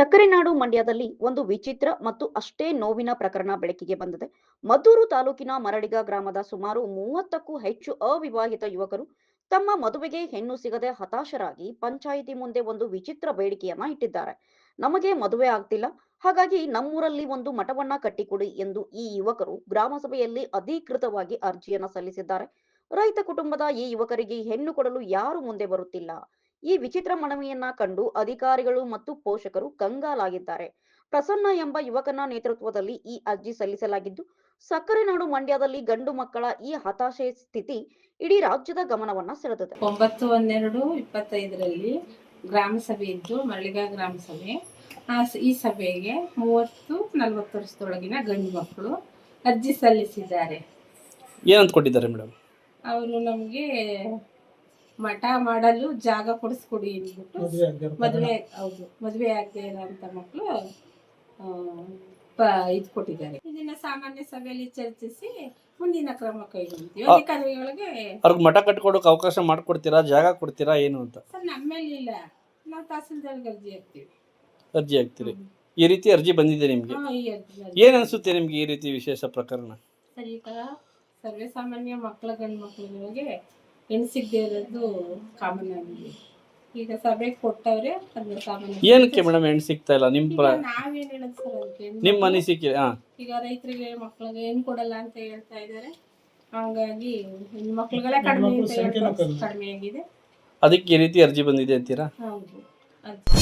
ಸಕ್ಕರೆ ನಾಡು ಮಂಡ್ಯದಲ್ಲಿ ಒಂದು ವಿಚಿತ್ರ ಮತ್ತು ಅಷ್ಟೇ ನೋವಿನ ಪ್ರಕರಣ ಬೆಳಕಿಗೆ ಬಂದಿದೆ. ಮದ್ದೂರು ತಾಲೂಕಿನ ಮರಡಿಗ ಗ್ರಾಮದ ಸುಮಾರು ಮೂವತ್ತಕ್ಕೂ ಹೆಚ್ಚು ಅವಿವಾಹಿತ ಯುವಕರು ತಮ್ಮ ಮದುವೆಗೆ ಹೆಣ್ಣು ಸಿಗದೆ ಹತಾಶರಾಗಿ ಪಂಚಾಯಿತಿ ಮುಂದೆ ಒಂದು ವಿಚಿತ್ರ ಬೇಡಿಕೆಯನ್ನ ಇಟ್ಟಿದ್ದಾರೆ. ನಮಗೆ ಮದುವೆ ಆಗ್ತಿಲ್ಲ, ಹಾಗಾಗಿ ನಮ್ಮೂರಲ್ಲಿ ಒಂದು ಮಠವನ್ನ ಕಟ್ಟಿಕೊಡಿ ಎಂದು ಈ ಯುವಕರು ಗ್ರಾಮಸಭೆಯಲ್ಲಿ ಅಧಿಕೃತವಾಗಿ ಅರ್ಜಿಯನ್ನ ಸಲ್ಲಿಸಿದ್ದಾರೆ. ರೈತ ಕುಟುಂಬದ ಈ ಯುವಕರಿಗೆ ಹೆಣ್ಣು ಕೊಡಲು ಯಾರು ಮುಂದೆ ಬರುತ್ತಿಲ್ಲ? ಈ ವಿಚಿತ್ರ ಮನವಿಯನ್ನ ಕಂಡು ಅಧಿಕಾರಿಗಳು ಮತ್ತು ಪೋಷಕರು ಕಂಗಾಲಾಗಿದ್ದಾರೆ. ಪ್ರಸನ್ನ ಎಂಬ ಯುವಕನ ನೇತೃತ್ವದಲ್ಲಿ ಈ ಅರ್ಜಿ ಸಲ್ಲಿಸಲಾಗಿದ್ದು ಸಕ್ಕರೆ ನಾಡು ಮಂಡ್ಯದಲ್ಲಿ ಗಂಡು ಮಕ್ಕಳ ಈ ಹತಾಶೆ ಸ್ಥಿತಿ ಇಡೀ ರಾಜ್ಯದ ಗಮನವನ್ನ ಸೆಳೆದಿದೆ. ಒಂಬತ್ತು ಹನ್ನೆರಡು ಇಪ್ಪತ್ತೈದರಲ್ಲಿ ಗ್ರಾಮ ಸಭೆ ಇದ್ದು ಮಳ್ಳಿಗ ಗ್ರಾಮ ಸಭೆ. ಆ ಈ ಸಭೆಗೆ ಮೂವತ್ತು ನಲವತ್ತು ವರ್ಷದೊಳಗಿನ ಗಂಡು ಮಕ್ಕಳು ಅರ್ಜಿ ಸಲ್ಲಿಸಿದ್ದಾರೆ. ಏನಂತ ಕೊಟ್ಟಿದ್ದಾರೆ ಮೇಡಮ್? ಅವರು ನಮಗೆ ಮಠ ಮಾಡಲು ಜಾಗ ಕೊಡಿಸ್ಕೊಡಿ ಅಂದ್ಬಿಟ್ಟು ಮದುವೆ ಹೌದು ಮದುವೆ ಆಗದೆ ಇರೋಂಥ ಮಕ್ಕಳು ಇದು ಕೊಟ್ಟಿದ್ದಾರೆ. ಇದನ್ನ ಸಾಮಾನ್ಯ ಸಭೆಯಲ್ಲಿ ಚರ್ಚಿಸಿ ಮುಂದಿನ ಕ್ರಮ ಕೈಗೊಳ್ತೀವಿ ಅಧಿಕಾರಿಗಳಿಗೆ ಅವ್ರಿಗೆ ಮಠ ಕಟ್ಕೊಡಕ್ ಅವಕಾಶ ಮಾಡ್ಕೊಡ್ತೀರಾ ಜಾಗ ಕೊಡ್ತೀರಾ ಏನು ಅಂತ? ಸರ್ ನಮ್ಮಲ್ಲಿ ಇಲ್ಲ. ನಾವು ತಹಸೀಲ್ದಾರ್ಗೆ ಅರ್ಜಿ ಹಾಕ್ತೀವಿ. ಅರ್ಜಿ ಹಾಕ್ತೀರಿ? ಈ ರೀತಿ ಅರ್ಜಿ ಬಂದಿದೆ ನಿಮ್ಗೆ. ಏನ್ ಅನ್ಸುತ್ತೆ ನಿಮ್ಗೆ ಈ ರೀತಿ ವಿಶೇಷ ಪ್ರಕರಣ? ಸರ್ ಈಗ ಸರ್ವೇ ಸಾಮಾನ್ಯ ಮಕ್ಕಳ ಗಂಡು ಮಕ್ಕಳಿಗೆ ಹೆಣ್ಣು ಸಿಗದೆ ಇರೋದು ಕಾಮನ್ ಆಗಿದೆ. ಈಗ ಸಭೆಗೆ ಕೊಟ್ಟವ್ರೆ ಅದನ್ನ ಸಾಮಾನ್ಯ ಏನಕ್ಕೆ ಮೇಡಮ್ ಹೆಣ್ ಸಿಗ್ತಾ ಇಲ್ಲ? ನಿಮ್ ಈಗ ಪ್ರ ನಾವೇನ್ ಹೇಳೋದು ಸರ್ ಅದಕ್ಕೆ? ನಿಮ್ಮ ಅನಿಸಿಕೆ ಹಾ. ಈಗ ರೈತರಿಗೆ ಮಕ್ಕಳಿಗೆ ಹೆಣ್ಣು ಕೊಡಲ್ಲ ಅಂತ ಹೇಳ್ತಾ ಇದ್ದಾರೆ. ಹಂಗಾಗಿ ಹೆಣ್ಣು ಮಕ್ಳುಗಳೇ ಕಡಿಮೆ ಅಂತ. ಕಡಿಮೆ ಆಗಿದೆ. ಅದಕ್ಕೆ ಈ ರೀತಿ ಅರ್ಜಿ ಬಂದಿದೆ ಅಂತೀರಾ? ಹೌದು. ಅರ್ಜಿ